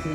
na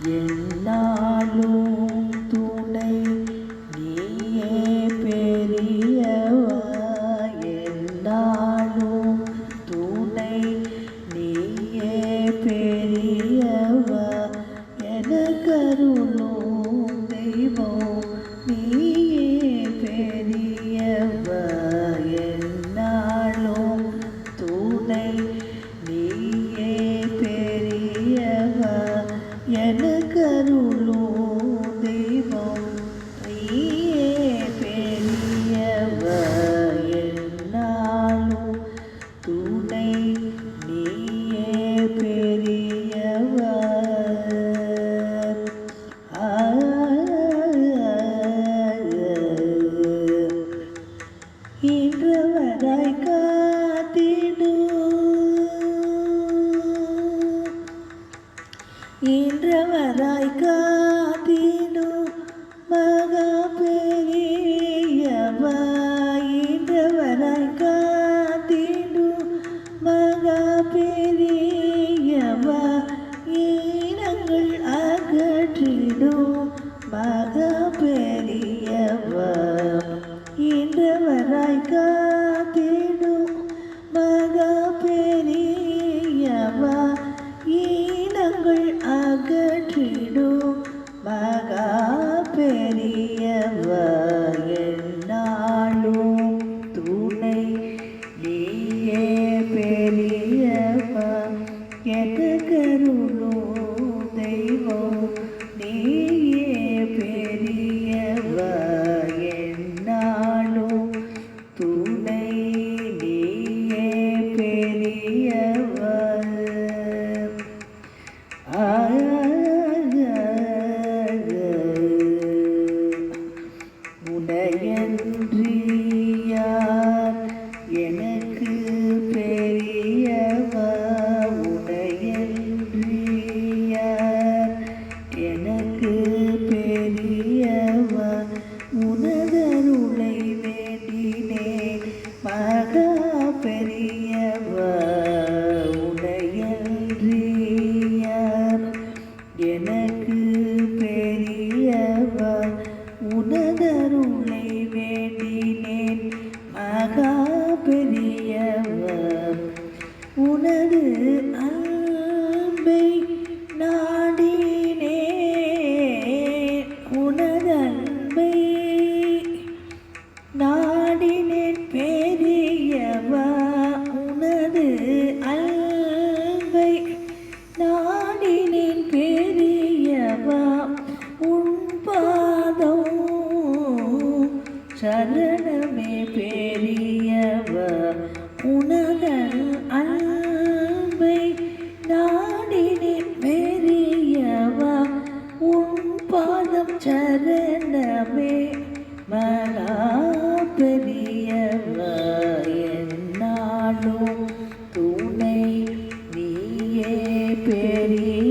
எல்லாலும் ஈன்றவராய் காத்திடோ மகா பெரியவா ஈன்றவராய் காத்திடோ மகா பெரியவா ஈனங்கள் அகற்றிடும் மகா பெரியவா ஈன்றவராய் கா Yeah. Yeah. சரணமே மகா பெரியவாயும் துணை நீயே பெரிய